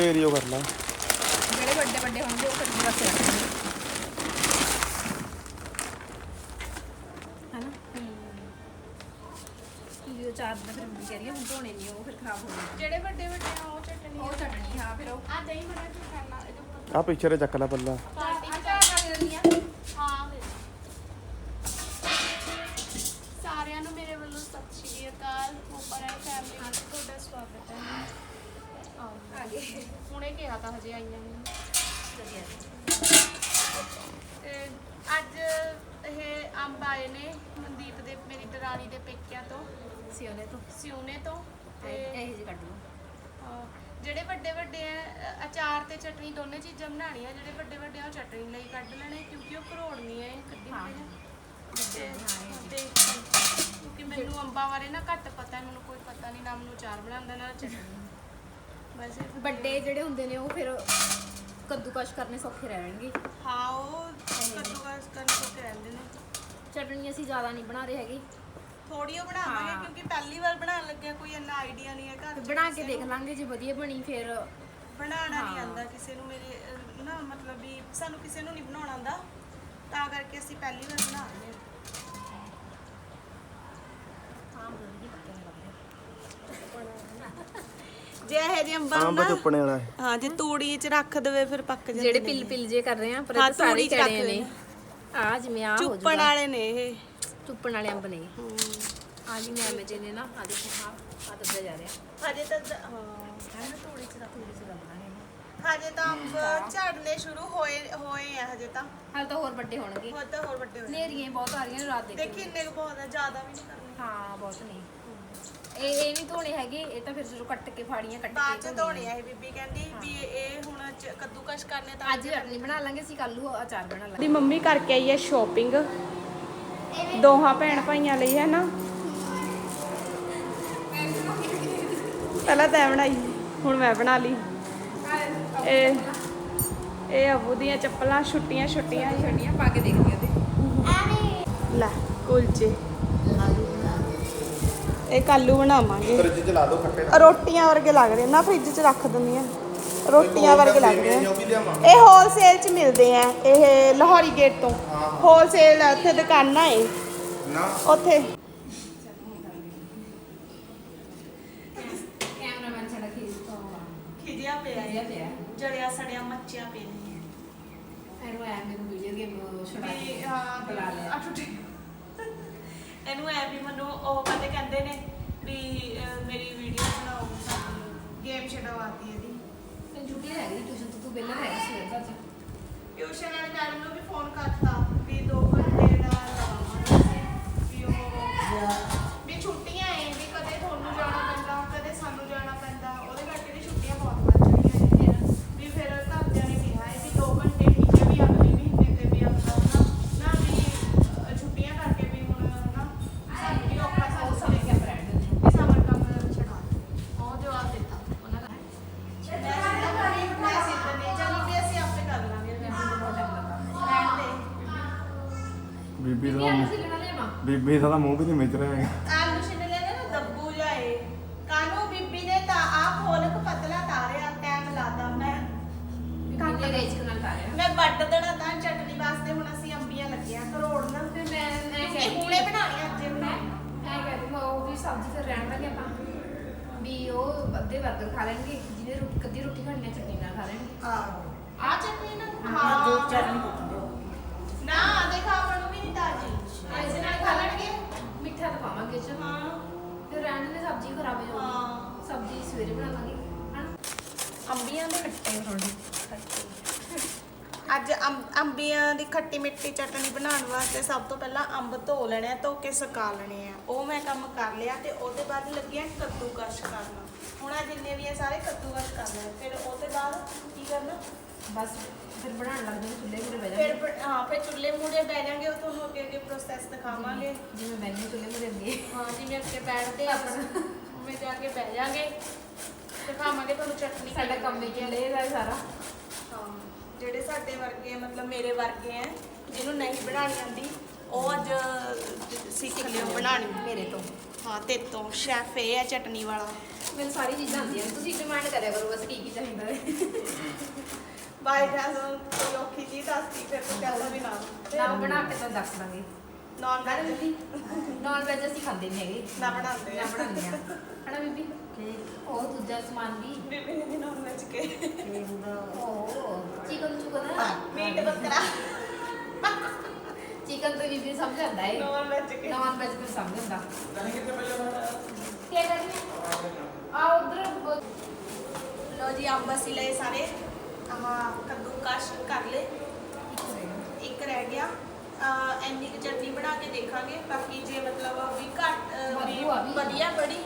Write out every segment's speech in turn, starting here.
ਢੇਰੀਓ ਕਰ ਲਾ। ਜਿਹੜੇ ਵੱਡੇ ਵੱਡੇ ਹੋਣਗੇ ਉਹ ਕੱਦੂ ਕਸ ਰੱਖਣਗੇ ਹੈਨਾ? ਇਹ ਚਾਰ ਦਾ ਫਿਰ ਮੰਮੀ ਕਹਿ ਰਹੀ ਹੈ ਹੁਣ ਧੋਣੇ ਨਹੀਂ ਉਹ ਫਿਰ ਖਰਾਬ ਹੋ ਜਾਣਗੇ। ਜਿਹੜੇ ਵੱਡੇ ਵੱਡੇ ਆ ਉਹ ਚਟਨੀ ਉਹ ਚਟਣੀ ਹਾਂ ਫਿਰ ਉਹ। ਆ ਦਹੀਂ ਬਣਾ ਕੇ ਖਾਣਾ ਇਹਦੇ ਉੱਪਰ। ਆ ਪਿੱਛੇ ਤੇ ਚੱਕ ਲੈ ਪੱਲਾ। ਪਾਰਟੀ ਚਾਹ ਕਰ ਦਿੰਦੀ ਆ। ਹਾਂ ਫਿਰ। ਸਾਰਿਆਂ ਨੂੰ ਮੇਰੇ ਵੱਲੋਂ ਸਤਿ ਸ਼੍ਰੀ ਅਕਾਲ। ਉੱਪਰ ਆਏ ਫੈਮਿਲੀ ਵਿੱਚ ਤੁਹਾਡਾ ਸਵਾਗਤ ਹੈ। ਆਓ ਆ ਗਏ ਹੁਣੇ ਕਿਹਾ ਤਾਂ ਹਜੇ ਆਈਆਂ ਨਹੀਂ। ਤੇ ਅੱਜ ਇਹ ਅੰਬ ਆਏ ਨੇ ਮਨਦੀਪ ਦੇ ਮੇਰੀ ਦਰਾਣੀ ਦੇ ਪੇਕਿਆਂ ਤੋਂ। ਸਿਓਨੇ ਤੋਂ। ਸਿਉਨੇ ਤੋਂ। ਤੇ ਤੇ ਇਹ ਜੀ ਕੱਢ ਲਓ। ਹਾਂ, ਜਿਹੜੇ ਵੱਡੇ ਵੱਡੇ ਆ ਅ- ਅਚਾਰ ਤੇ ਚਟਨੀ ਦੋਨੇ ਚੀਜ਼ਾਂ ਬਣਾਉਣੀਆਂ ਜਿਹੜੇ ਵੱਡੇ ਵੱਡੇ ਆ ਉਹ ਚਟਨੀ ਲਈ ਕੱਢ ਲੈਣੇ ਕਿਉਂਕਿ ਉਹ ਘਰੋੜਨੀ ਹੈ ਕੱਢੀ ਹਾਂ। ਹੋਈ ਹੈ ਤੇ ਹਾਂ, ਇਹ ਤੇ ਕਿਉਂਕਿ ਮੈਨੂੰ ਅੰਬਾਂ ਬਾਰੇ ਨਾ ਘੱਟ ਪਤਾ ਹੈ, ਮੈਨੂੰ ਕੋਈ ਪਤਾ ਨਹੀਂ ਨਾ ਮੈਨੂੰ ਅਚਾਰ ਬਣਾਉਂਦਾ ਨਾ ਚਟਨੀ ਵੈਸੇ ਵੱਡੇ ਜਿਹੜੇ ਹੁੰਦੇ ਨੇ ਉਹ ਫਿਰ ਕੱਦੂਕਸ਼ ਕਰਨੇ ਸੌਖੇ ਰਹਿਣਗੇ ਹਾਂ ਉਹ ਕੱਦੂਕਸ ਕਰਨ ਤੋਂ ਰਹਿੰਦੇ ਨੇ ਚਟਣੀ ਅਸੀਂ ਜ਼ਿਆਦਾ ਨਹੀਂ ਬਣਾ ਰਹੇ ਹੈਗੇ ਥੋੜੀ ਉਹ ਬਣਾਵਾਂਗੇ ਹਾਂ। ਕਿਉਂਕਿ ਪਹਿਲੀ ਵਾਰ ਬਣਾਉਣ ਲੱਗਿਆ ਕੋਈ ਇੰਨਾ ਆਈਡੀਆ ਨਹੀਂ ਹੈ ਘਰ ਤੇ 'ਚ ਬਣਾ ਕਿਸੇ ਕੇ ਦੇਖ ਨੂੰ। ਲਾਂਗੇ ਜੇ ਵਧੀਆ ਬਣੀ ਫਿਰ ਬਣਾਉਣਾ ਨਹੀਂ ਹਾਂ। ਆਉਂਦਾ ਕਿਸੇ ਨੂੰ ਮੇਰੇ ਅਹ, ਨਾ ਮਤਲਬ ਵੀ ਸਾਨੂੰ ਕਿਸੇ ਨੂੰ ਨਹੀਂ ਬਣਾਉਣਾ ਆਉਂਦਾ ਤਾਂ ਕਰਕੇ ਅਸੀਂ ਪਹਿਲੀ ਵਾਰ ਬਣਾ ਰਹੇ ਹਾਂ ਹਾਂ ਵਧੀਆ ਪੱਕੇ ਲੱਗਦੇ ਜੇ ਇਹ ਜਿਹੇ ਅੰਬਾਂ ਅੰਬ ਨਾ ਚੁੱਪਣੇ ਵਾਲਾ ਹੈ। ਹਾਂ ਜੇ ਤੂੜੀ 'ਚ ਰੱਖ ਦੇਵੇ ਫਿਰ ਪੱਕ ਜਾਂਦੇ ਜਿਹੜੇ ਨੇ। ਪਿਲ ਪਿਲ ਜੇ ਕਰ ਰਹੇ ਆ ਪਰ ਇਹ ਹਾਂ, ਤਾਂ ਸਾਰੇ ਤੂੜੀ ਚ ਨੇ। ਆ ਜਿਵੇਂ ਆ ਹੋ ਚੁੱਪਣ ਜੂਗਾ। ਵਾਲੇ ਨੇ ਇਹ। ਚੁੱਪਣ ਵਾਲੇ ਅੰਬ ਨੇ। ਆ ਜਿਵੇਂ ਐਵੇਂ ਜੇ ਨੇ ਨਾ ਆ ਦੇਖੋ ਆ ਆ ਦੱਬਿਆ ਜਾ ਰਿਹਾ। ਹਜੇ ਤਾਂ ਦ- ਹਾਂ। ਐਵੇਂ ਤੂੜੀ ਚ ਰੱਖ ਤੂੜੀ ਚ ਰੱਖਣਾ ਹਜੇ ਤਾਂ ਅੰਬ ਝੜਨੇ ਸ਼ੁਰੂ ਹੋਏ ਹੋਏ ਆ ਹਜੇ ਤਾਂ। ਹਾਲ ਤਾਂ ਹੋਰ ਵੱਡੇ ਹੋਣਗੇ। ਹੋਰ ਤਾਂ ਹੋਰ ਵੱਡੇ ਹੋਏ। ਨੇਰੀਆਂ ਬਹੁਤ ਆ ਰਹੀਆਂ ਨੇ ਰਾਤ ਦੇ ਦੇਖੀ ਇੰਨੇ ਕੁ ਬਹੁਤ ਆ ਜ਼ਿਆਦਾ ਵੀ ਨਹੀਂ ਕਰਨੀ। ਹਾਂ ਬਹੁਤ ਨੇ। ਇਹ ਇਹ ਨਹੀਂ ਧੋਣੇ ਹੈਗੇ ਇਹ ਤਾਂ ਫਿਰ ਜਦੋਂ ਕੱਟ ਕੇ ਫਾੜੀਆਂ ਕੱਟ ਬਾਅਦ ਕੇ ਚ ਧੋਣੇ ਆ ਇਹ ਬੀਬੀ ਕਹਿੰਦੀ ਵੀ ਇਹ ਹੁਣ ਚ- ਕੱਦੂਕਸ਼ ਕਰਨੇ ਤਾਂ ਅੱਜ ਚਟਨੀ ਬਣਾ ਲਾਂਗੇ ਅਸੀਂ ਕੱਲ ਨੂੰ ਅਚਾਰ ਬਣਾ ਲਾਂਗੇ। ਦੀ ਮੰਮੀ ਕਰਕੇ ਆਈ ਹੈ ਸ਼ੋਪਿੰਗ ਦੋਹਾਂ ਭੈਣ ਭਾਈਆਂ ਲਈ ਹੈ ਨਾ? ਪਹਿਲਾਂ ਤੈਂ ਬਣਾਈ ਹੁਣ ਮੈਂ ਬਣਾ ਲਈ। ਇਹ ਇਹ ਅਬੂ ਦੀਆਂ ਚੱਪਲਾਂ ਛੁੱਟੀਆਂ ਛੁੱਟੀਆਂ। ਛੱਡੀਆਂ ਪਾ ਕੇ ਦੇਖਦੇ ਉਹਦੇ। ਲੈ ਕੁਲਚੇ। ਇਹ ਕਾਲੂ ਬਣਾਵਾਂਗੇ। ਫਰਿੱਜ ਚ ਲਾ ਦੋ ਖੱਟੇ ਰੋਟੀਆਂ ਵਰਗੇ ਲੱਗ ਰਹੇ ਨਾ ਫ੍ਰਿਜ 'ਚ ਰੱਖ ਦਿੰਦੀ ਆ ਰੋਟੀਆਂ ਵਰਗੇ ਲੱਗ ਰਹੇ। ਆ ਉਹ ਵੀ ਲਿਆਵਾਂ। ਇਹ ਹੋਲਸੇਲ 'ਚ ਮਿਲਦੇ ਆ ਇਹ ਲਾਹੌਰੀ ਗੇਟ ਤੋਂ। ਹੋਲਸੇਲ ਉੱਥੇ ਦੁਕਾਨਾਂ ਏ। ਨਾ। ਉੱਥੇ। ਕੈਮਰਾਮੈਨ ਸਾਡਾ ਖੀਸ ਤੋਂ ਖਿਜਿਆ ਪਿਆ ਵਧੀਆ ਪਿਆ। ਜੜਿਆ ਸੜਿਆ ਮੱਚਿਆ ਪਿਆ ਨੇ ਐਨੂੰ ਐ ਮੈਨੂੰ ਵੀਡੀਓ ਗੇਮ ਛੁਡਾ ਕੇ ਹਾਂ ਬੁਲਾ ਲਿਆ। ਇਹਨੂੰ ਐ ਵੀ ਮੈਨੂੰ ਉਹ ਕਹਿੰਦੇ ਕਹਿੰਦੇ ਨੇ ਵੀ ਅਹ, ਮੇਰੀ ਵੀਡੀਓ ਬਣਾਓ ਗੇਮ ਛਡਵਾਤੀ ਇਹਦੀ। ਤੇ ਛੁੱਟੀ ਰਹਿ ਗਈ ਟਿਊਸ਼ਨ ਤੋਂ ਤੂੰ ਵਿਹਲਾ ਰਹਿ ਗਿਆ ਸਵੇਰ ਦਾ ਅੱਜ। ਟਿਊਸ਼ਨ ਵਾਲੇ ਮੈਡਮ ਨੂੰ ਵੀ ਫੋਨ ਕਰਤਾ ਵੀ 2 ਘੰਟੇ ਦਾ ਲਾਵਾਂਗੇ ਅਸੀਂ ਵੀ ਉਹ ਵੀ ਛੁੱਟੀਆਂ ਏ ਵੀ ਕਦੇ ਤੁਹਾਨੂੰ ਜਾਣਾ ਪੈਂਦਾ ਕਦੇ ਸਾਨੂੰ ਜਾਣਾ ਪੈਂਦਾ ਉਹਦੇ ਕਰਕੇ ਵੀ ਛੁੱਟੀਆਂ ਬਹੁਤ ਵੱਧ ਰਹੀਆਂ ਨੇ ਵੀ ਫਿਰ ਘਰਦਿਆਂ ਨੇ ਕਿਹਾ ਹੈ ਵੀ 2 ਘੰਟੇ ਠੀਕ ਹੈ ਵੀ ਅਗਲੇ ਮਹੀਨੇ ਤੇ ਵੀ ਆਪਣਾ ਨਾ ਨਾ ਵੀ ਅਹ, ਛੁੱਟੀਆਂ ਕਰਕੇ ਵੀ ਹੁਣ ਨਾ ਸਾਨੂੰ ਵੀ ਔਖਾ ਉਹ ਸਾਨੂੰ ਸਮਝ ਗਿਆ ਫਰੈਂਡ ਵੀ ਸਮਰ ਕੰਮ ਛਡਾ ਉਹ ਜਵਾਬ ਦਿੱਤਾ ਉਹਨਾਂ ਦਾ ਮੈਂ ਸਿੱਧਾ ਕਰੀ ਮੈਂ ਸਿੱਧਾ ਨਹੀਂ ਚਲੋ ਵੀ ਅਸੀਂ ਆਪੇ ਕਰ ਲਾਂਗੇ ਰਹਿਣ ਦੇ ਬੀਬੀ ਦਾ ਬੀਬੀ ਦਾ ਤਾਂ ਮੂੰਹ ਵੀ ਨਹੀਂ ਮਿਚ ਰਿਹਾ ਹੈਗਾ। ਆਲੂ ਛਿੱਲ ਲੈਣੇ ਨਾ ਦੱਬੂ ਜਾਏ ਕਾਨੂੰ ਬੀਬੀ ਨੇ ਤਾਂ ਆ ਖੋਲਕ ਪਤਲਾ ਤਾਰਿਆ ਟਾਈਮ ਲਾਤਾ ਮੈਂ ਕੰਮ ਦੇ ਰੇਜ ਨਾਲ ਤਾਰਿਆ। ਮੈਂ ਵੱਟ ਦੇਣਾ ਤਾਂ ਚਟਨੀ ਵਾਸਤੇ ਹੁਣ ਅਸੀਂ ਅੰਬੀਆਂ ਲੱਗੀਆਂ ਕਰੋੜ। ਨਾ ਫਿਰ ਮੈਂ ਐ ਇਹ ਕਹਿ ਹੁਣੇ ਬਣਾਉਣੀ ਅੱਜ ਮੈਂ ਮੈਂ ਐ ਕਹਿ ਦੂੰਗਾ ਉਹ ਵੀ ਸਬਜ਼ੀ ਫਿਰ ਰਹਿਣ ਦਾਂਗੇ ਆਪਾਂ ਵੀ ਉਹ ਅੱਧੇ 버ਗਰ ਖਾ ਲੈਣਗੇ ਜਿਹਨੇ ਰੋਟੀ ਕਦੀ ਰੋਟੀ ਖਾਣੀ ਹੈ ਚਟਨੀ ਨਾਲ ਖਾ ਲੈਣਗੇ। ਆ ਚਟਨੀ ਨਾ ਹਾਂ। ਦੋ ਚਟਨੀ ਨਾ ਦੇਖਾ ਆਪਾਂ ਨੂੰ ਵੀ ਨਹੀਂ ਤਾਜੀ ਇਸ ਨਾਲ ਖਾ ਲੈਣਗੇ ਮਿੱਠਾ ਤਾਂ ਪਾਵਾਂਗੇ ਚ ਹਾਂ। ਫਿਰ ਰਹਿਣ ਦੇ ਸਬਜ਼ੀ ਖਰਾਬ ਹੋ ਹਾਂ। ਜਾਊਗੀ ਸਬਜ਼ੀ ਸਵੇਰੇ ਬਣਾ ਲਾਂਗੇ ਹਨਾ? ਅੰਬੀਆਂ ਦੇ ਖੱਟੇ ਥੋੜੀ ਅੱਜ ਅੰਬ- ਅੰਬੀਆਂ ਦੀ ਖੱਟੀ ਮਿੱਠੀ ਚਟਨੀ ਬਣਾਉਣ ਵਾਸਤੇ ਸਭ ਤੋਂ ਪਹਿਲਾਂ ਅੰਬ ਧੋ ਲੈਣੇ ਆ ਧੋ ਕੇ ਸੁਕਾ ਲੈਣੇ ਆ। ਉਹ ਮੈਂ ਕੰਮ ਕਰ ਲਿਆ ਤੇ ਉਹਦੇ ਬਾਅਦ ਲੱਗਿਆ ਕੱਦੂਕਸ਼ ਕਰਨਾ। ਹੁਣ ਆ ਜਿੰਨੇ ਵੀ ਆ ਸਾਰੇ ਕੱਦੂਕਸ਼ ਕਰ ਲੈਣੇ ਫਿਰ ਉਹਦੇ ਬਾਅਦ ਕੀ ਕਰਨਾ? ਬਸ ਫਿਰ ਬਣਾਉਣ ਲੱਗ ਜਾਵਾਂਗੇ ਚੁੱਲ੍ਹੇ ਮੁਰੇ ਬਹਿ ਫਿਰ ਜਾਵਾਂਗੇ ਬ- ਹਾਂ ਫਿਰ ਚੁੱਲ੍ਹੇ ਮੂੜੇ ਬਹਿ ਜਾਾਂਗੇ ਉਹ ਤੁਹਾਨੂੰ ਅੱਗੇ ਅੱਗੇ ਪ੍ਰੋਸੈਸ ਦਿਖਾਵਾਂਗੇ। ਜਿਵੇਂ ਬੈਠੇ ਚੁੱਲ੍ਹੇ ਮੁਰੇ ਅੱਗੇ। ਹਾਂ ਜਿਵੇਂ ਅੱਗੇ ਬੈਠਦੇ ਆ ਉਵੇਂ ਜਾ ਕੇ ਬਹਿ ਜਾਾਂਗੇ। ਦਿਖਾਵਾਂਗੇ ਤੁਹਾਨੂੰ ਚਟਨੀ ਸਾਡਾ ਕੰਮ ਹੀ। ਚੁੱਲ੍ਹੇ ਦਾ ਹੀ ਸਾਰਾ। ਹਾਂ ਜਿਹੜੇ ਸਾਡੇ ਵਰਗੇ ਮਤਲਬ ਮੇਰੇ ਵਰਗੇ ਆ ਜਿਹਨੂੰ ਨਹੀਂ ਬਣਾਉਣੀ ਆਉਂਦੀ ਉਹ ਅੱਜ ਸਿੱਖ ਲਿਓ ਬਣਾਣੀ ਮੇਰੇ ਤੋਂ। ਹਾਂ ਤੇ ਤੋਂ ਸ਼ੈਫ ਇਹ ਹੈ ਚਟਨੀ ਵਾਲਾ। ਮੈਨੂੰ ਸਾਰੀ ਚੀਜ਼ਾਂ ਆਉਂਦੀਆਂ ਨੇ ਤੁਸੀਂ ਡਿਮਾਂਡ ਕਰਿਆ ਕਰੋ ਬਸ ਕੀ ਕੀ ਚਾਹੀਦਾ ਹੈ। ਬਾਈ ਚਾਂਸ ਕੋਈ ਔਖੀ ਚੀਜ਼ ਦੱਸਦੀ ਫਿਰ ਤੂੰ ਕਹਿੰਦਾ ਵੀ ਨਾ। ਨਾ ਬਣਾ ਕੇ ਤਾਂ ਦੱਸ ਦਾਂਗੇ। ਨਾਨ ਗੱਲ ਵੈਜ ਬੀਬੀ ਨਾਨ ਵੈਜ ਅਸੀਂ ਖਾਂਦੇ ਨਹੀਂ ਹੈਗੇ। ਨਾ ਬਣਾਉਂਦੇ। ਨਾ ਆ ਬਣਾਉਂਦੇ ਆ। ਹਨਾ ਬੀਬੀ? ਉਹ ਦੂਜਾ ਸਮਾਨ ਵੀ। ਬੀਬੀ ਨੇ ਨਾਨ ਵੈਜ ਕੇ। ਉਹ। ਚਿਕਨ ਚੁਕਨ। ਮੀਟ ਬੱਕਰਾ। ਚਿਕਨ ਤਾਂ ਬੀਬੀ ਸਮਝ ਜਾਂਦਾ ਹੈ ਨਾਨ ਵੈਜ ਕੇ। ਨਾਨ ਵੈਜ ਕੋਈ ਸਮਝ ਹੁੰਦਾ ਕੀ ਕਰਨੀ ਆ ਉਧਰ। ਲੋ ਜੀ ਅੰਬ ਅਸੀਂ ਲਏ ਸਾਰੇ। ਆਹ ਕੱਦੂ ਕਸ਼ ਕਰ ਲਏ ਇੱਕ ਰਹਿ ਗਿਆ। ਅਹ ਇੰਨੀ ਕੁ ਚਟਨੀ ਬਣਾ ਕੇ ਦੇਖਾਂਗੇ। ਬਾਕੀ ਜੇ ਮਤਲਬ ਵੀ ਘੱਟ ਅਹ ਵੀ ਵਾਧੂ ਆ ਵੀ। ਵਧੀਆ ਬੜੀ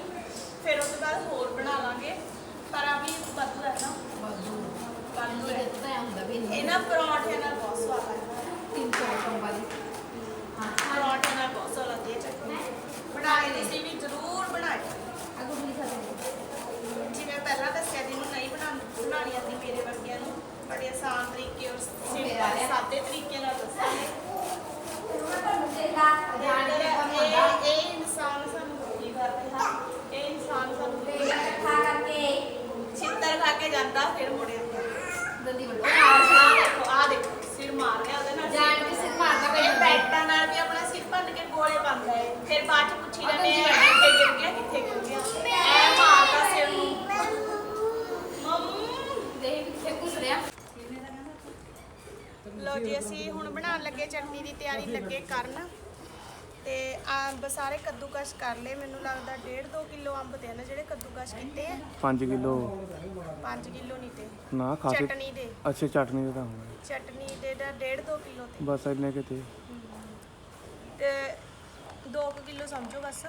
ਫਿਰ ਉਸ ਤੋਂ ਬਾਅਦ ਹੋਰ ਬਣਾ ਲਾਂਗੇ। ਪਰ ਆ ਵੀ ਵਾਧੂ ਹੈ ਨਾ। ਵਾਧੂ। ਵਾਧੂ ਹੈ ਤਾਂ ਐਂ ਹੁੰਦਾ ਵੀ ਇਹ ਨਾ ਪਰੌਂਠੇ ਨਾਲ ਬਹੁਤ ਸਵਾਦ ਲੱਗਦਾ। ਹੈ। 300 ਰੁਪਏ ਵਾਲੀ। ਹਾਂ ਪਰੌਂਠੇ ਨਾਲ ਬਹੁਤ ਸਵਾਦ ਲੱਗਦੀ ਹੈ ਚਟਨੀ। ਬਣਾਏ ਤੁਸੀਂ ਵੀ ਜ਼ਰੂਰ ਬਣਾਏ ਅਗੋ ਵੀ ਲਿਖਾ ਦੇ ਜਿਵੇਂ ਪਹਿਲਾਂ ਦੱਸਿਆ ਜਿਹਨੂੰ ਨਹੀਂ ਬਣਾ ਬਣਾਉਣੀ ਆਉਂਦੀ ਮੇਰੇ ਵਰਗਿਆਂ ਨੂੰ। ਬੜੇ ਆਸਾਨ ਤਰੀਕੇ ਔਰ ਸਿੰਪਲ ਸਾਦੇ ਤਰੀਕੇ ਨਾਲ ਦੱਸਾਂਗੇ ਧਿਆਨ ਦੇ ਕੰਮ ਹੁੰਦਾ ਇਹ ਇਹ ਇਨਸਾਨ ਸਾਨੂੰ ਕੀ ਕਰ ਰਿਹਾ ਇਹ ਇਨਸਾਨ ਸਾਨੂੰ ਖਾ ਕਰਕੇ ਛਿੱਤਰ ਖਾ ਕੇ ਜਾਂਦਾ ਫਿਰ ਮੁੜਿਆ ਦੰਦੀ ਵੱਡੋ ਆਹ ਦੇਖੋ ਆਹ ਦੇਖੋ ਸਿਰ ਮਾਰ ਰਿਹਾ ਉਹਦੇ ਨਾਲ ਜਾਣ ਕੇ ਸਿਰ ਮਾਰਦਾ ਕੋਈ ਇਹ ਬੰਦਾ। ਬੈਟਾਂ ਨਾਲ ਵੀ ਆਪਣਾ ਸਿਰ ਭੰਨ ਕੇ ਗੋਲੇ ਪਾਉਂਦਾ ਹੈ ਫਿਰ ਬਾਅਦ ਚ ਪੁੱਛੀ ਜਾਂਦੇ ਆ ਕਿੱਥੇ ਗਿਰ ਗਿਆ ਕਿੱਥੇ ਗਿਰ ਗਿਆ ਐ ਮਾਰਦਾ ਸਿਰ ਨੂੰ ਮੰਮ ਦੇਖ ਕਿੱਥੇ ਘੁਸ ਰਿਹਾ ਲੋ ਜੀ ਅਸੀਂ ਹੁਣ ਬਣਾਉਣ ਲੱਗੇ ਚਟਨੀ ਦੀ ਤਿਆਰੀ ਲੱਗੇ ਕਰਨ ਤੇ ਅੰਬ ਸਾਰੇ ਕੱਦੂਕਸ਼ ਕਰ ਲਏ। ਮੈਨੂੰ ਲੱਗਦਾ 1.5 2 ਕਿਲੋ ਅੰਬ ਤੇ ਨਾ ਜਿਹੜੇ ਕੱਦੂਕਸ਼ ਕੀਤੇ ਆ। 5 ਕਿਲੋ। 5 ਕਿਲੋ ਨਹੀਂ ਤੇ। ਨਾ ਖਾਸੇ ਚਟਨੀ ਦੇ। ਅੱਛੇ ਚਟਨੀ ਦੇ ਤਾਂ ਹੋਣਗੇ। ਚਟਨੀ ਦੇ ਦਾ 1.5 2 ਕਿਲੋ ਤੇ। ਬਸ ਇੰਨੇ ਕਿਤੇ ਤੇ। 2 ਕਿਲੋ ਸਮਝੋ ਬਸ।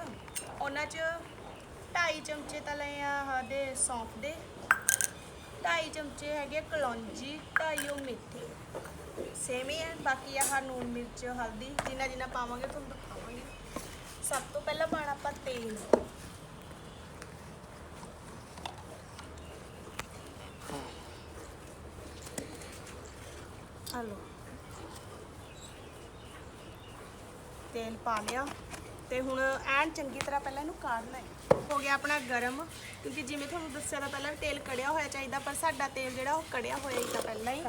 ਉਹਨਾਂ ਚ 2.5 ਚਮਚੇ ਤਾਂ ਲਏ ਆ ਆਦੇ ਸੌਂਫ ਦੇ। 2.5 ਚਮਚੇ ਹੈਗੇ ਕਲੌਂਜੀ 2.5 ਉਹ ਮੇਥੀ। ਸੇਮ ਹੀ ਹੈ ਬਾਕੀ ਆਹ ਨੂਨ ਮਿਰਚ ਹਲਦੀ ਜਿੰਨਾ ਜਿੰਨਾ ਪਾਵਾਂਗੇ ਤੁਹਾਨੂੰ ਸਭ ਤੋਂ ਪਹਿਲਾਂ ਪਾਣਾ ਆਪਾਂ ਤੇਲ। ਹਲੋ ਤੇਲ ਪਾ ਲਿਆ। ਤੇ ਹੁਣ ਐਨ ਚੰਗੀ ਤਰ੍ਹਾਂ ਪਹਿਲਾਂ ਇਹਨੂੰ ਕਾੜਨਾ ਹੈ। ਹੋ ਗਿਆ ਆਪਣਾ ਗਰਮ। ਕਿਉਂਕਿ ਜਿਵੇਂ ਤੁਹਾਨੂੰ ਦੱਸਿਆ ਤਾਂ ਪਹਿਲਾਂ ਤੇਲ ਕੜਿਆ ਹੋਇਆ ਚਾਹੀਦਾ ਪਰ ਸਾਡਾ ਤੇਲ ਜਿਹੜਾ ਉਹ ਕੜਿਆ ਹੋਇਆ ਹੀ ਤਾਂ ਪਹਿਲਾਂ ਹੀ।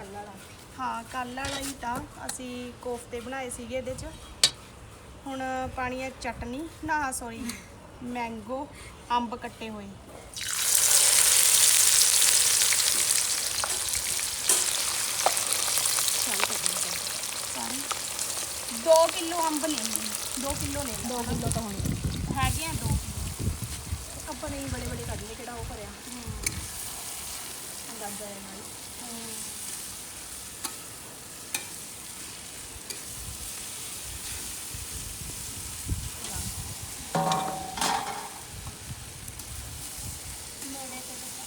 ਹਾਂ ਕੱਲ ਵਾਲਾ ਹੀ ਤਾਂ ਅਸੀਂ ਕੋਫਤੇ ਬਣਾਏ ਸੀਗੇ ਇਹਦੇ 'ਚ। ਹੁਣ ਪਾਣੀ ਹੈ ਚਟਨੀ ਨਾ ਸੌਰੀ ਮੈਂਗੋ ਅੰਬ ਕੱਟੇ ਹੋਏ। 2 ਕਿਲੋ ਅੰਬ ਲੈਣੇ 2 ਕਿਲੋ ਲੈ 2 ਕਿਲੋ ਤਾਂ ਹੋਣੇ। ਹੈਗੇ ਆ 2 ਆਪਾਂ ਨਹੀਂ ਬੜੇ ਬੜੇ ਕੱਢ ਲਏ ਕਿਹੜਾ ਉਹ ਕਰਿਆ ਅੰਦਾਜ਼ਾ ਹੈ ਨਾਲ ਨੇੜੇ ਤੇ ਦਿਖਾ।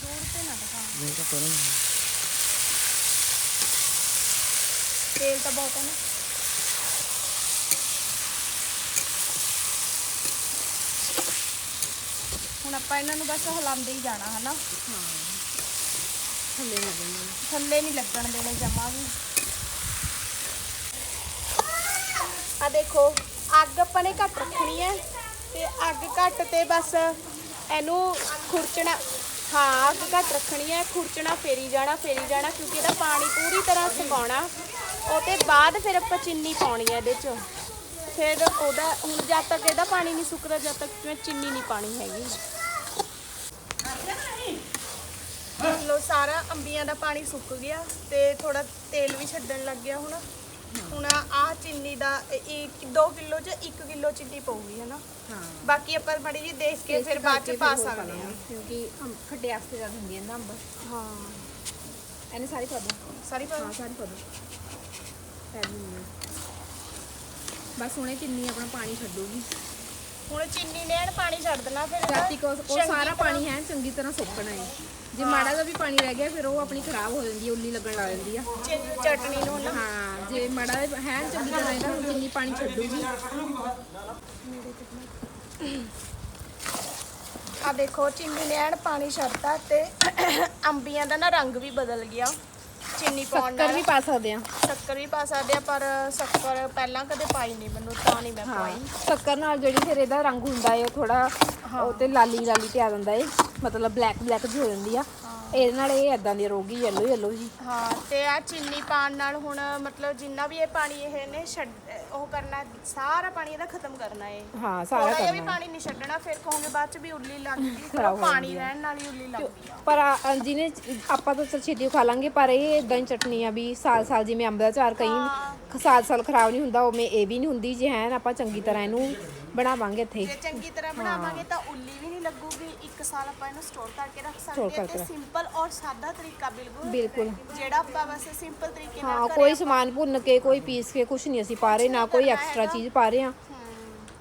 ਦੂਰ ਤੇ ਨਾ ਦਿਖਾ ਨਹੀਂ ਤਾਂ ਕਰੂੰ ਤੇਲ ਤਾਂ ਬਹੁਤ ਹੈ ਨਾ। ਹੁਣ ਆਪਾਂ ਇਹਨਾਂ ਨੂੰ ਬਸ ਹਿਲਾਉਂਦੇ ਹੀ ਜਾਣਾ ਹਨਾ? ਥੱਲੇ ਨਾ ਜਾਣਾ। ਥੱਲੇ ਨਹੀਂ ਲੱਗਣ ਦੇਣੇ ਜਮਾ ਵੀ। ਆ ਦੇਖੋ ਅੱਗ ਆਪਾਂ ਨੇ ਘੱਟ ਰੱਖਣੀ ਹੈ ਤੇ ਅੱਗ ਘੱਟ ਤੇ ਬਸ ਇਹਨੂੰ ਖੁਰਚਣਾ ਹਾਂ ਅੱਗ ਘੱਟ ਰੱਖਣੀ ਹੈ, ਖੁਰਚਣਾ ਫੇਰੀ ਜਾਣਾ ਫੇਰੀ ਜਾਣਾ, ਕਿਉਂਕਿ ਇਹਦਾ ਪਾਣੀ ਪੂਰੀ ਤਰ੍ਹਾਂ ਸੁਕਾਉਣਾ। ਉਹ ਤੇ ਬਾਅਦ ਫਿਰ ਆਪਾਂ ਚੀਨੀ ਪਾਉਣੀ ਹੈ ਇਹਦੇ 'ਚ। ਫਿਰ ਉਹਦਾ, ਹੁਣ ਜਦ ਤੱਕ ਇਹਦਾ ਪਾਣੀ ਨਹੀਂ ਸੁੱਕਦਾ, ਜਦ ਤੱਕ ਮੈਂ ਚੀਨੀ ਨਹੀਂ ਪਾਣੀ ਹੈਗੀ। ਲੋ ਸਾਰਾ ਅੰਬੀਆਂ ਦਾ ਪਾਣੀ ਸੁੱਕ ਗਿਆ ਤੇ ਥੋੜਾ ਤੇਲ ਵੀ ਛੱਡਣ ਲੱਗ ਗਿਆ ਹੁਣ। ਹੁਣ ਆ ਚੀਨੀ ਦਾ 2 ਕਿਲੋ ਚ 1 ਕਿਲੋ ਚੀਨੀ ਪਊਗੀ ਹਨਾ? ਹਾਂ। ਬਾਕੀ ਆਪਾਂ ਬੜੀ ਜੀ ਦੇਖ ਕੇ ਫਿਰ ਬਾਅਦ ਚ ਪਾ ਸਕਦੇ ਹਾਂ। ਕਿਉਂਕਿ ਖੱਟੇ ਵਾਸਤੇ ਜ਼ਿਆਦਾ ਹੁੰਦੀਆਂ ਨਾ ਅੰਬ। ਹਾਂ। ਇਹਨੇ ਸਾਰੀ ਪਾ ਦੋ। ਸਾਰੀ ਪਾ ਹਾਂ ਸਾਰੀ ਪਾ ਦੋ। ਪੈ ਦਿੰਦੀ ਬਸ ਹੁਣੇ ਚਿੰਨੀ ਆਪਣਾ ਪਾਣੀ ਛੱਡੂਗੀ। ਹੁਣ ਚੀਨੀ ਨੇ ਐਨ ਪਾਣੀ ਛੱਡ ਦੇਣਾ ਫਿਰ ਰਾਤੀ ਕੋ ਉਹ ਸਾਰਾ ਪਾਣੀ ਹੈ ਚੰਗੀ ਤਰ੍ਹਾਂ ਸੁੱਕਣਾ ਹੈ ਜੇ ਮਾੜਾ ਜਿਹਾ ਵੀ ਪਾਣੀ ਰਹਿ ਗਿਆ ਫਿਰ ਉਹ ਆਪਣੀ ਖਰਾਬ ਹੋ ਜਾਂਦੀ ਹੈ ਉੱਲੀ ਲੱਗਣ ਲੱਗ ਜਾਂਦੀ ਆ। ਚਿ- ਚਟਨੀ ਨੂੰ ਨਾ। ਹਾਂ। ਜੇ ਮਾੜਾ ਜਿਹਾ ਹੈ ਚੰਗੀ ਤਰ੍ਹਾਂ ਇਹਦਾ ਹੁਣ ਚਿੰਨੀ ਪਾਣੀ ਛੱਡੂਗੀ। ਆ ਦੇਖੋ ਚੀਨੀ ਨੇ ਐਨ ਪਾਣੀ ਛੱਡਤਾ ਤੇ ਅੰਬੀਆਂ ਦਾ ਨਾ ਰੰਗ ਵੀ ਬਦਲ ਗਿਆ। ਚੀਨੀ ਪਾਉਣ ਸ਼ੱਕਰ ਨਾਲ ਵੀ ਪਾ ਸਕਦੇ ਆ। ਸ਼ੱਕਰ ਵੀ ਪਾ ਸਕਦੇ ਆ ਪਰ ਸ਼ੱਕਰ ਪਹਿਲਾਂ ਕਦੇ ਪਾਈ ਨਹੀਂ ਮੈਨੂੰ ਤਾਂ ਨਹੀਂ ਮੈਂ ਹਾਂ ਪਾਈ। ਸ਼ੱਕਰ ਨਾਲ ਜਿਹੜੀ ਫਿਰ ਇਹਦਾ ਰੰਗ ਹੁੰਦਾ ਉਹ ਥੋੜਾ ਉਹ ਤੇ ਲਾਲੀ ਲਾਲੀ ਤੇ ਆ ਜਾਂਦਾ ਏ ਮਤਲਬ ਬਲੈਕ ਬਲੈਕ ਜੀ ਹੋ ਜਾਂਦੀ ਆ। ਇਹਦੇ ਨਾਲ ਇਹ ਇਦਾਂ ਦੀ ਰਹੂਗੀ ਯੈਲੋ ਯੈਲੋ ਜੀ ਹਾਂ। ਤੇ ਆ ਚੀਨੀ ਪਾਣ ਨਾਲ ਹੁਣ ਮਤਲਬ ਜਿੰਨਾ ਵੀ ਇਹ ਪਾਣੀ ਇਹ ਨੇ ਛੱਡ ਉਹ ਕਰਨਾ ਸਾਰਾ ਪਾਣੀ ਇਹਦਾ ਖਤਮ ਕਰਨਾ ਹੈ ਹਾਂ ਸਾਰਾ ਥੋੜਾ ਜਿਹਾ ਵੀ ਕਰਨਾ। ਪਾਣੀ ਨਹੀਂ ਛੱਡਣਾ ਫਿਰ ਕਹੋਗੇ ਬਾਅਦ ਚ ਵੀ ਉੱਲੀ ਲੱਗ ਗਈ ਖਰਾਬ ਹੋ ਪਾਣੀ। ਰਹਿਣ ਨਾਲ ਹੀ ਉੱਲੀ ਲੱਗਦੀ ਆ। ਪਰ ਆ- ਜਿਹਨੇ ਆਪਾਂ ਤਾਂ ਚੱਲ ਛੇਤੀ ਖਾ ਲਾਂਗੇ ਪਰ ਇਹ ਇਦਾਂ ਹੀ ਚਟਨੀ ਆ ਵੀ ਸਾਲ ਸਾਲ ਜਿਵੇਂ ਅੰਬ ਦਾ ਚਾਰ ਕਈ ਸਾਲ ਸਾਲ ਖਰਾਬ ਨਹੀਂ ਹੁੰਦਾ ਉਵੇਂ ਇਹ ਵੀ ਨਹੀਂ ਹੁੰਦੀ ਜੇ ਹੈ ਆਪਾਂ ਚੰਗੀ ਤਰ੍ਹਾਂ ਇਹਨੂੰ ਬਣਾਵਾਂਗੇ ਇੱਥੇ ਜੇ ਚੰਗੀ ਤਰ੍ਹਾਂ ਬਣਾਵਾਂਗੇ ਤਾਂ ਉੱਲੀ ਵੀ ਨਹੀਂ ਲੱਗੂਗੀ। ਇੱਕ ਸਾਲ ਆਪਾਂ ਇਹਨੂੰ ਸਟੋਰ ਕਰਕੇ ਰੱਖ Store ਸਕਦੇ ਹਾਂ ਕਰਕੇ ਤੇ ਰੱਖ- ਸਿੰਪਲ ਔਰ ਸਾਦਾ ਤਰੀਕਾ ਬਿਲਕੁਲ। ਬਿਲਕੁਲ। ਜਿਹੜਾ ਆਪਾਂ ਬਸ ਸਿੰਪਲ ਤਰੀਕੇ ਨਾਲ ਹਾਂ ਕੋਈ ਸਮਾਨ ਭੁੰਨ ਕੇ ਕੋਈ ਪੀਸ ਕੇ ਕੁਝ ਨਹੀਂ ਅਸੀਂ ਪਾ ਰਹੇ ਨਾ ਕੋਈ ਐਕਸਟਰਾ ਚੀਜ਼ ਪਾ ਰਹੇ ਹਮ,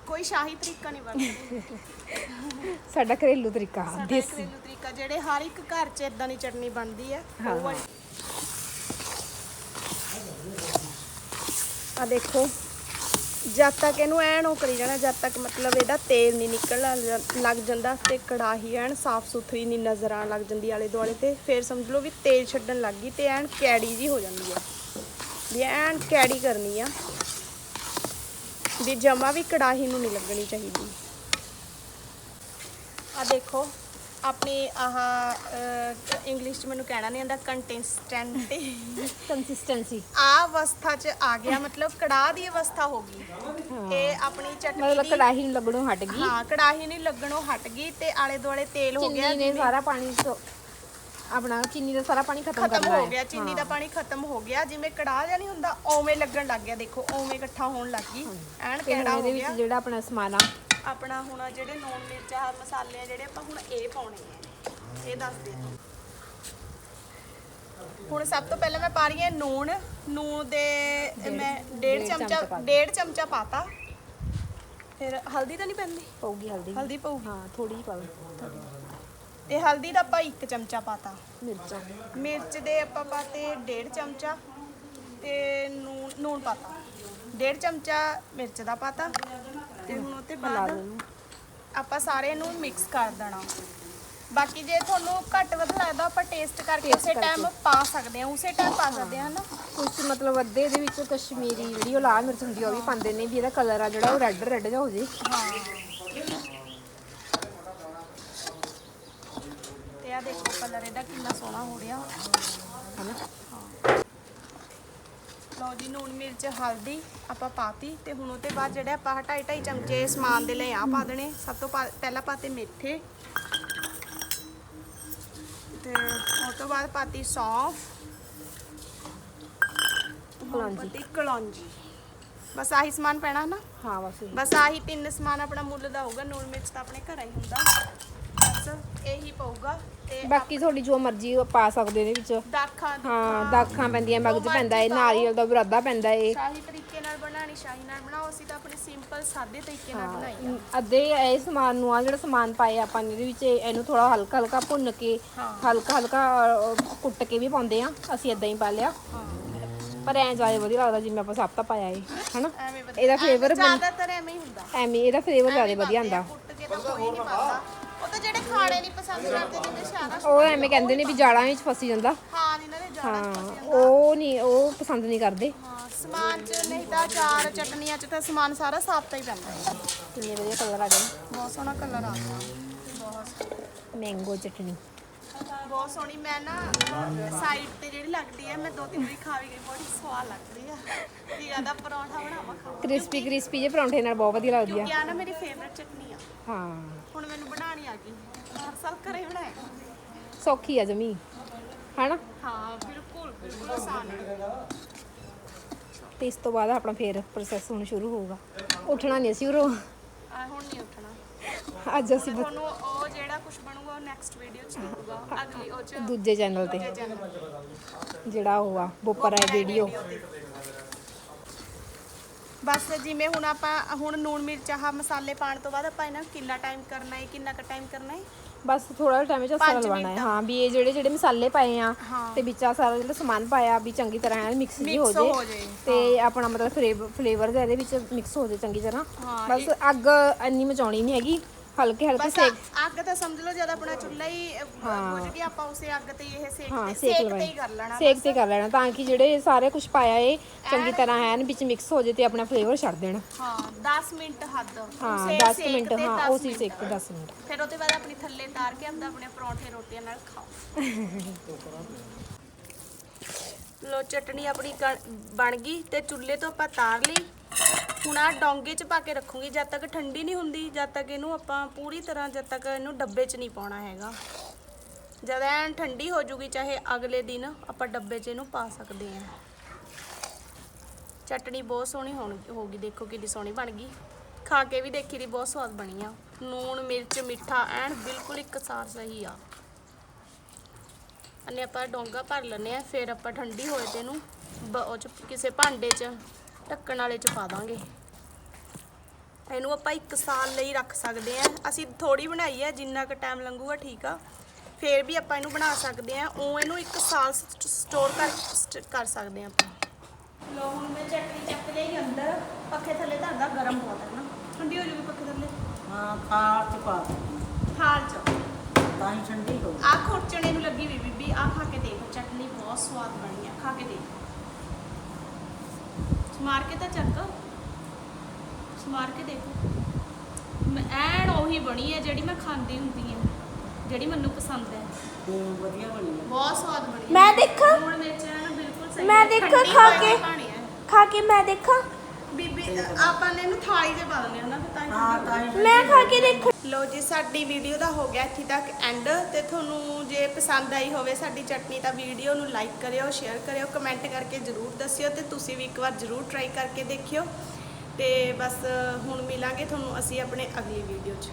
ਕੋਈ ਸ਼ਾਹੀ ਤਰੀਕਾ ਨਹੀਂ ਵਰਤਦੇ ਸਾਡਾ ਘਰੇਲੂ ਤਰੀਕਾ ਸਾਡਾ ਦੇਸੀ। ਘਰੇਲੂ ਤਰੀਕਾ ਜਿਹੜੇ ਹਰ ਇੱਕ ਘਰ 'ਚ ਇਦਾਂ ਦੀ ਚਟਨੀ ਬਣਦੀ ਹੈ ਹਾਂ, ਉਹ ਵਾਲੀ। ਆ ਦੇਖੋ। ਜਦ ਤੱਕ ਇਹਨੂੰ ਐਨ ਉਹ ਕਰੀ ਜਾਣਾ, ਜਦ ਤੱਕ ਮਤਲਬ ਇਹਦਾ ਤੇਲ ਨਹੀਂ ਨਿਕਲਣ ਲੱਗ ਜਾਂਦਾ ਤੇ ਕੜਾਹੀ ਐਨ ਸਾਫ਼ ਸੁਥਰੀ ਨਹੀਂ ਨਜ਼ਰ ਆਉਣ ਲੱਗ ਜਾਂਦੀ ਆਲੇ ਦੁਆਲੇ ਤੇ, ਫਿਰ ਸਮਝ ਲਓ ਵੀ ਤੇਲ ਛੱਡਣ ਲੱਗ ਗਈ ਤੇ ਐਨ ਕੈੜੀ ਜੀ ਹੋ ਜਾਂਦੀ ਆ ਵੀ ਐਨ ਕੈੜੀ ਕਰਨੀ ਆ ਵੀ ਜਮਾ ਵੀ ਕੜਾਹੀ ਨੂੰ ਨਹੀਂ ਲੱਗਣੀ ਚਾਹੀਦੀ। ਆ ਦੇਖੋ ਆਪਣੀ ਆਹ ਇੰਗਲਿਸ਼ ਚ ਮੈਨੂੰ ਕਹਿਣਾ ਨਹੀਂ ਆਉਂਦਾ ਕੰਟੈਂਸਟੈਂਟੀ ਕੰਸਿਸਟੈਂਸੀ ਆ ਅਵਸਥਾ ਚ ਆ ਗਿਆ ਮਤਲਬ ਕੜਾਹ ਦੀ ਅਵਸਥਾ ਹੋ ਗਈ। ਇਹ ਆਪਣੀ ਚਟਨੀ ਮਤਲਬ ਦੀ ਕੜਾਹੀ ਨੂੰ ਲੱਗਣੋਂ ਹਟ ਗਈ। ਹਾਂ ਕੜਾਹੀ ਨਹੀਂ ਲੱਗਣੋਂ ਹਟ ਗਈ ਤੇ ਆਲੇ ਦੁਆਲੇ ਤੇਲ ਹੋ ਗਿਆ ਚੀਨੀ ਨੇ ਸਾਰਾ ਪਾਣੀ ਤੋਂ ਆਪਣਾ ਚੀਨੀ ਦਾ ਸਾਰਾ ਪਾਣੀ ਖਤਮ ਖਤਮ ਕਰਨਾ ਹੋ ਗਿਆ ਚੀਨੀ ਦਾ ਪਾਣੀ ਖਤਮ ਹੋ ਗਿਆ ਜਿਵੇਂ ਕੜਾਹ ਜਿਹਾ ਨਹੀਂ ਹੁੰਦਾ ਓਵੇਂ ਲੱਗਣ ਲੱਗ ਗਿਆ ਦੇਖੋ ਓਵੇਂ ਇਕੱਠਾ ਹੋਣ ਲੱਗ ਗਈ। ਐਨ ਤੇ ਹੁਣ ਹੋ ਇਹਦੇ ਗਿਆ? ਜਿਹੜਾ ਆਪਣਾ ਸਮਾਨ ਆ ਆਪਣਾ ਹੁਣ ਜਿਹੜੇ ਨੂਨ ਮਿਰਚ ਆ ਮਸਾਲੇ ਆ ਜਿਹੜੇ ਆਪਾਂ ਹੁਣ ਇਹ ਪਾਉਣੇ ਆ। ਇਹ ਦੱਸਦੇ ਆ ਹੁਣ ਸਭ ਤੋਂ ਪਹਿਲਾਂ ਮੈਂ ਪਾ ਰਹੀ ਹਾਂ ਨੂਨ ਨੂਨ ਦੇ ਮੈਂ ਡੇਢ ਡੇਢ ਚਮਚਾ ਚਮਚਾ ਪਾ ਡੇਢ ਚਮਚਾ ਪਾਤਾ। ਫਿਰ ਹਲਦੀ ਤਾਂ ਨਹੀਂ ਪੈਂਦੀ? ਪਊਗੀ ਹਲਦੀ। ਹਲਦੀ ਪਊਗੀ? ਹਾਂ ਥੋੜੀ ਜਿਹੀ ਪਾ ਲਓ ਤੇ ਹਲਦੀ ਦਾ ਆਪਾਂ ਇੱਕ ਚਮਚਾ ਪਾਤਾ। ਮਿਰਚਾਂ। ਮਿਰਚ ਦੇ ਆਪਾਂ ਪਾਤੇ ਡੇਢ ਚਮਚਾ ਤੇ ਨੂਨ ਨੂਨ ਪਾਤਾ। ਡੇਢ ਚਮਚਾ ਮਿਰਚ ਦਾ ਪਾਤਾ। ਤੇ ਹੁਣ ਉਹ ਤੇ ਬਾਅਦ ਆਪਾਂ ਸਾਰੇ ਨੂੰ ਮਿਕਸ ਕਰ ਦੇਣਾ। ਬਾਕੀ ਜੇ ਤੁਹਾਨੂੰ ਘੱਟ ਵੱਧ ਲੱਗਦਾ ਆਪਾਂ ਟੇਸਟ ਕਰਕੇ Taste ਉਸੇ ਟਾਈਮ ਕਰਕੇ। ਪਾ ਸਕਦੇ ਹਾਂ ਉਸੇ ਟਾਈਮ ਪਾ ਸਕਦੇ ਹਾਂ ਨਾ ਕੁਝ ਮਤਲਬ ਅੱਧੇ ਇਹਦੇ ਵਿੱਚ ਕਸ਼ਮੀਰੀ ਜਿਹੜੀ ਉਹ ਲਾਲ ਮਿਰਚ ਹੁੰਦੀ ਆ ਉਹ ਵੀ ਪਾਉਂਦੇ ਨੇ ਵੀ ਇਹਦਾ ਕਲਰ ਆ ਜਿਹੜਾ ਉਹ ਰੈੱਡ ਰੈੱਡ ਜਿਹਾ ਹੋ ਜੇ। ਹਾਂ। ਤੇ ਆ ਦੇਖੋ ਕਲਰ ਇਹਦਾ ਕਿੰਨਾ ਸੋਹਣਾ ਹੋ ਰਿਹਾ। ਹਨਾ? ਲਓ ਜੀ ਨੂਣ ਮਿਰਚ ਹਲਦੀ ਆਪਾਂ ਪਾਤੀ ਤੇ ਹੁਣ ਉਹਦੇ ਬਾਅਦ ਜਿਹੜੇ ਆਪਾਂ ਢਾਈ ਢਾਈ ਚਮਚੇ ਸਮਾਨ ਦੇ ਲਈ ਆ ਪਾ ਦੇਣੇ। ਸਭ ਤੋਂ ਪਹਿਲਾਂ ਪਾਤੇ ਮੇਥੇ। ਤੇ ਉਸ ਤੋਂ ਬਾਅਦ ਪਾਤੀ ਸੌਂਫ। ਕਲੌਂਜੀ। ਕਲੌਂਜੀ। ਬਸ ਆਹੀ ਸਮਾਨ ਪੈਣਾ ਨਾ? ਹਾਂ ਬਸ ਇਹੀ। ਬਸ ਆਹੀ ਤਿੰਨ ਸਮਾਨ ਆਪਣਾ ਮੁੱਲ ਦਾ ਹੋਊਗਾ ਨੂਣ ਮਿਰਚ ਤਾਂ ਆਪਣੇ ਘਰ ਹੀ ਹੁੰਦਾ। ਬਸ ਇਹੀ ਪਊਗਾ। ਬਾਕੀ ਤੁਹਾਡੀ ਜੋ ਮਰਜ਼ੀ ਉਹ ਪਾ ਸਕਦੇ ਇਹਦੇ ਵਿੱਚ। ਦਾਖਾਂ ਹਾਂ ਦਾਖਾਂ ਪੈਂਦੀਆਂ ਮਗਜ ਪੈਂਦਾ ਏ ਨਾਰੀਅਲ ਦਾ ਬਰਾਦਾ ਪੈਂਦਾ ਏ ਸ਼ਾਹੀ ਤਰੀਕੇ ਨਾਲ ਬਣਾਣੀ ਸ਼ਾਹੀ ਨਾਲ ਬਣਾਓ ਅਸੀਂ ਤਾਂ ਆਪਣੇ ਸਿੰਪਲ ਸਾਦੇ ਤਰੀਕੇ ਨਾਲ ਬਣਾਈ ਆ। ਅੱਧੇ ਇਹ ਸਮਾਨ ਨੂੰ ਆ ਜਿਹੜਾ ਸਮਾਨ ਪਾਏ ਆਪਾਂ ਨੇ ਇਹਦੇ ਵਿੱਚ ਇਹਨੂੰ ਥੋੜਾ ਹਲਕਾ ਹਲਕਾ ਭੁੰਨ ਕੇ। ਹਲਕਾ ਹਲਕਾ ਅਹ, ਕੁੱਟ ਕੇ ਵੀ ਪਾਉਂਦੇ ਆ ਅਸੀਂ ਇਦਾਂ ਹੀ ਪਾ ਲਿਆ। ਪਰ ਐਂ ਜ਼ਿਆਦਾ ਵਧੀਆ ਲੱਗਦਾ ਜਿਵੇਂ ਆਪਾਂ ਸਭ ਤਾਂ ਪਾਇਆ ਏ ਹਨਾ? ਐਵੇਂ ਵਧੀਆ ਇਹਦਾ ਫਲੇਵਰ ਜ਼ਿਆਦਾਤਰ ਐਵੇਂ ਹੀ ਹੁੰਦਾ। ਐਵੇਂ ਇਹਦਾ ਫਲੇਵਰ ਜ਼ਿਆਦਾ ਵਧੀਆ ਪਾਉਂਦੇ ਆ, ਹੁੰਦਾ ਕੁੱਟ ਕੇ ਤਾਂ ਕੋਈ ਨਹੀਂ ਪਾਉਂਦਾ। ਉਹ ਤਾਂ ਜਿਹੜੇ ਖਾਣੇ ਨਹੀਂ ਪਸੰਦ ਕਰਦੇ ਜਿਵੇਂ ਸ਼ਾਰਾ ਉਹ ਐਵੇਂ ਕਹਿੰਦੇ ਨੇ ਵੀ ਜਾਲਾਂ ਵਿੱਚ ਫਸੀ ਜਾਂਦਾ। ਹਾਂ ਇਹਨਾਂ ਦੇ ਜ਼ਿਆਦਾ ਹਾਂ ਉਹ ਨਹੀਂ ਉਹ ਪਸੰਦ ਨਹੀਂ ਕਰਦੇ। ਹਾਂ ਸਮਾਨ ਚ ਨਹੀਂ ਤਾਂ ਚਾਰ ਚਟਨੀਆਂ ਚ ਤਾਂ ਸਮਾਨ ਸਾਰਾ ਸਾਫਤਾ ਹੀ ਪੈਂਦਾ। ਹੈ ਕਿੰਨੇ ਵਧੀਆ ਕਲਰ ਆ ਗਏ। ਬਹੁਤ ਸੋਹਣਾ ਕਲਰ ਆ ਗਿਆ। ਬਹੁਤ ਮੈਂਗੋ ਚਟਨੀ। ਬਹੁਤ ਸੋਹਣੀ ਮੈਂ ਨਾ ਸਾਈਡ ਤੇ ਜਿਹੜੀ ਲੱਗਦੀ ਹੈ ਮੈਂ ਦੋ ਤਿੰਨ ਵਾਰੀ ਖਾ ਵੀ ਗਈ ਬੜੀ ਸਵਾਦ ਲੱਗ ਰਹੀ ਆ। ਜੀ ਆਦਾ ਪਰੌਂਠਾ ਬਣਾਵਾਂ ਖਾਵਾਂ। ਕ੍ਰਿਸਪੀ ਕ੍ਰਿਸਪੀ ਜੇ ਪਰੌਂਠੇ ਨਾਲ ਬਹੁਤ ਵਧੀਆ ਲੱਗਦੀ ਆ। ਕਿਉਂਕਿ ਆ ਨਾ ਮੇਰੀ ਫੇਵਰਿਟ ਚਟਨੀ ਆ। ਹਾਂ। ਹੁਣ ਮੈਨੂੰ ਬਣਾਣੀ ਆ ਗਈ। ਹਰ ਸਾਲ ਘਰੇ ਬਣਾਇਆ ਸੌਖੀ ਆ ਜਮੀ। ਹਨਾ? ਹਾਂ ਬਿਲਕੁਲ ਬਿਲਕੁਲ ਆਸਾਨ ਹੈ ਤੇ ਇਸ ਤੋਂ ਬਾਅਦ ਆਪਣਾ ਫੇਰ ਪ੍ਰੋਸੈਸ ਹੁਣ ਸ਼ੁਰੂ ਹੋਊਗਾ। ਉੱਠਣਾ ਨਹੀਂ ਅਸੀਂ ਉਰੋਂ। ਆ ਹੁਣ ਨਹੀਂ ਉੱਠਣਾ। ਅੱਜ ਅਸੀਂ ਬ- ਤੁਹਾਨੂੰ ਉਹ ਜਿਹੜਾ ਕੁਝ ਬਣੂਗਾ ਉਹ ਨੈਕਸਟ ਵੀਡੀਓ ਚ ਦਿਖੂਗਾ ਅਗਲੀ ਉਹ ਚ ਦੂਜੇ ਚੈਨਲ ਤੇ। channel ਜਿਹੜਾ ਉਹ ਆ ਬੋਪਰ ਹੈ ਵੀਡੀਓ ਬਸ ਜਿਵੇਂ ਹੁਣ ਆਪਾਂ ਹੁਣ ਨੂਣ ਮਿਰਚ ਆਹ ਮਸਾਲੇ ਪਾਣ ਤੋਂ ਬਾਅਦ ਆਪਾਂ ਇਹਨਾਂ ਨੂੰ ਕਿੰਨਾ ਟਾਈਮ ਕਰਨਾ ਹੈ ਕਿੰਨਾ ਕੁ ਟਾਈਮ ਕਰਨਾ ਹੈ? ਬਸ ਥੋੜਾ ਟਾਈਮ ਵਿੱਚ ਸਾਰਾ ਲਵਾਉਣਾ ਹੈ। ਹਾਂ ਵੀ ਇਹ ਜਿਹੜੇ ਜਿਹੜੇ ਮਸਾਲੇ ਪਾਏ ਆ। ਤੇ ਵਿੱਚ ਆ ਸਾਰਾ ਜਿਹੜਾ ਸਮਾਨ ਪਾਇਆ ਵੀ ਚੰਗੀ ਤਰ੍ਹਾਂ ਮਿਕਸ ਜੀ ਹੋ ਜੇ ਤੇ ਆਪਣਾ ਮਤਲਬ ਫਲੇਵਰ ਦਾ ਇਹਦੇ ਵਿੱਚ ਮਿਕਸ ਹੋ ਜੇ ਚੰਗੀ ਤਰ੍ਹਾਂ। ਬਸ ਅੱਗ ਇੰਨੀ ਮਚਾਉਣੀ ਨਹੀਂ ਹੈਗੀ। ਹਲਕੇ ਹਲਕੇ ਬਸ ਸੇਕ। ਅੱਗ ਤਾਂ ਸਮਝ ਲਓ ਜਦ ਆਪਣਾ ਚੁੱਲ੍ਹਾ ਹੀ। ਬੁਝ ਗਿਆ ਆਪਾਂ ਉਸੇ ਅੱਗ ਤੇ ਹੀ ਇਹ ਸੇਕ ਹਾਂ ਤੇ ਸੇਕ ਸੇਕ ਤੇ ਹੀ ਕਰ ਲੈਣਾ ਸੇਕ। ਤੇ ਕਰ ਲੈਣਾ ਤਾਂ ਕਿ ਜਿਹੜੇ ਸਾਰੇ ਕੁਝ ਪਾਇਆ ਏ ਚੰਗੀ ਤਰ੍ਹਾਂ ਐਨ ਵਿੱਚ ਮਿਕਸ ਹੋ ਜੇ ਤੇ ਆਪਣਾ ਫਲੇਵਰ ਛੱਡ ਦੇਣ। ਹਾਂ 10 ਮਿੰਟ ਹੱਦ। ਹਾਂ ਉਸੇ 10 ਸੇਕ ਮਿੰਟ ਤੇ ਹਾਂ 10 ਉਸੇ ਸੇਕ ਤੇ 10 ਮਿੰਟ। ਫਿਰ ਉਹਦੇ ਬਾਅਦ ਆਪਣੀ ਥੱਲੇ ਤਾਰ ਕੇ ਆਪਦਾ ਆਪਣੇ ਪਰੌਂਠੇ ਰੋਟੀਆਂ ਨਾਲ ਖਾਓ। ਲੋ ਚਟਣੀ ਆਪਣੀ ਕਣ- ਬਣ ਗਈ ਤੇ ਚੁੱਲ੍ਹੇ ਤੋਂ ਆਪਾਂ ਤਾਰ ਲਈ। ਹੁਣ ਆ ਡੋਂਗੇ 'ਚ ਪਾ ਕੇ ਰੱਖੂਗੀ, ਜਦ ਤੱਕ ਠੰਡੀ ਨਹੀਂ ਹੁੰਦੀ, ਜਦ ਤੱਕ ਇਹਨੂੰ ਆਪਾਂ ਪੂਰੀ ਤਰ੍ਹਾਂ ਜਦ ਤੱਕ ਇਹਨੂੰ ਡੱਬੇ 'ਚ ਨਹੀਂ ਪਾਉਣਾ ਹੈਗਾ। ਜਦ ਐਨ ਠੰਡੀ ਹੋ ਜੂਗੀ, ਚਾਹੇ ਅਗਲੇ ਦਿਨ ਆਪਾਂ ਡੱਬੇ 'ਚ ਇਹਨੂੰ ਪਾ ਸਕਦੇ ਹਾਂ। ਚਟਣੀ ਬਹੁਤ ਸੋਹਣੀ ਹੋਣ ਹੋਗੀ ਦੇਖੋ ਕਿੰਨੀ ਸੋਹਣੀ ਬਣ ਗਈ। ਖਾ ਕੇ ਵੀ ਦੇਖੀ ਦੀ ਬਹੁਤ ਸਵਾਦ ਬਣੀ ਆ। ਨੂਣ ਮਿਰਚ, ਮਿੱਠਾ, ਐਨ ਬਿਲਕੁਲ ਇੱਕਸਾਰ ਸਹੀ ਆ। ਅੰਨੇ ਆਪਾਂ ਡੋਂਗਾ ਭਰ ਲੈਨੇ ਆ ਫਿਰ ਆਪਾਂ ਠੰਡੀ ਹੋਏ ਤੇ ਇਹਨੂੰ ਬ- ਉਹ ਚ ਕਿਸੇ ਭਾਂਡੇ 'ਚ ਢੱਕਣ ਵਾਲੇ 'ਚ ਪਾ ਦਾਂਗੇ। ਇਹਨੂੰ ਆਪਾਂ ਇੱਕ ਸਾਲ ਲਈ ਰੱਖ ਸਕਦੇ ਆ ਅਸੀਂ ਥੋੜੀ ਬਣਾਈ ਹੈ ਜਿੰਨਾ ਕੁ ਟਾਈਮ ਲੰਘੂਗਾ ਠੀਕ ਆ। ਫਿਰ ਵੀ ਆਪਾਂ ਇਹਨੂੰ ਬਣਾ ਸਕਦੇ ਆ ਉਹ ਇਹਨੂੰ ਇੱਕ ਸਾਲ ਸਟੋਰ ਕਰ ਕਰ ਸਕਦੇ ਆ ਆਪਾਂ। ਲੋ ਹੁਣ ਮੈਂ ਚਟਨੀ ਚੱਕ ਲਈ ਅੰਦਰ। ਪੱਖੇ ਥੱਲੇ ਧਰਦਾ ਗਰਮ ਬਹੁਤ ਹੈ ਨਾ। ਠੰਡੀ ਹੋ ਜੂਗੀ ਪੱਖੇ ਥੱਲੇ। ਹਾਂ ਖਾਲ ਚ ਪਾ ਥਾਲ ਚ। ਤਾਂ ਹੀ ਠੰਡੀ ਹੋ ਆ ਖੁਰਚਣੇ ਨੂੰ ਲੱਗੀ ਵੀ ਬੀਬੀ। ਆ ਖਾ ਕੇ ਦੇਖ ਚਟਨੀ ਬਹੁਤ ਸਵਾਦ ਬਣੀ ਆ। ਖਾ ਕੇ ਦੇਖ। ਸਮਾਰ ਕੇ ਤਾਂ ਚੱਕ ਸਮਾਰ ਕੇ ਦੇਖ ਮੈਂ ਐਨ ਉਹੀ ਬਣੀ ਹੈ ਜਿਹੜੀ ਮੈਂ ਖਾਂਦੀ ਹੁੰਦੀ ਆ ਜਿਹੜੀ ਮੈਨੂੰ ਪਸੰਦ ਹੈ ਤੇ ਵਧੀਆ ਬਣੀ ਆ ਬਹੁਤ ਸਵਾਦ ਬਣੀ ਮੈਂ ਦੇਖਾਂ? ਲੂਣ ਮਿਰਚ ਐਨ ਬਿਲਕੁਲ ਸਹੀ ਮੈਂ ਹੈ। ਦੇਖਾਂ ਠੰਡੀ ਖਾ ਕੇ? ਹੈ। ਖਾ ਕੇ ਮੈਂ ਦੇਖਾਂ ਬੀਬੀ ਆਪਾਂ ਨੇ ਇਹਨੂੰ ਥਾਲੀ 'ਚ ਪਾ ਦਿੰਦੇ ਹਾਂ ਨਾ ਫਿਰ ਤਾਂ ਹੀ ਤਾਂ। ਹੀ ਮੈਂ ਖਾ ਕੇ ਦੇਖ। ਲੋ ਜੀ ਸਾਡੀ ਵੀਡੀਓ ਦਾ ਹੋ ਗਿਆ ਇੱਥੇ ਤੱਕ ਐਂਡ ਤੇ ਤੁਹਾਨੂੰ ਜੇ ਪਸੰਦ ਆਈ ਹੋਵੇ ਸਾਡੀ ਚਟਨੀ ਤਾਂ ਵੀਡੀਓ ਨੂੰ ਲਾਈਕ ਕਰਿਓ ਸ਼ੇਅਰ ਕਰਿਓ ਕਮੈਂਟ ਕਰਕੇ ਜਰੂਰ ਦੱਸਿਓ ਤੇ ਤੁਸੀਂ ਵੀ ਇੱਕ ਵਾਰ ਜਰੂਰ ਟਰਾਈ ਕਰਕੇ ਦੇਖਿਓ। ਤੇ ਬਸ ਹੁਣ ਮਿਲਾਂਗੇ ਤੁਹਾਨੂੰ ਅਸੀਂ ਆਪਣੇ ਅਗਲੀ ਵੀਡੀਓ 'ਚ।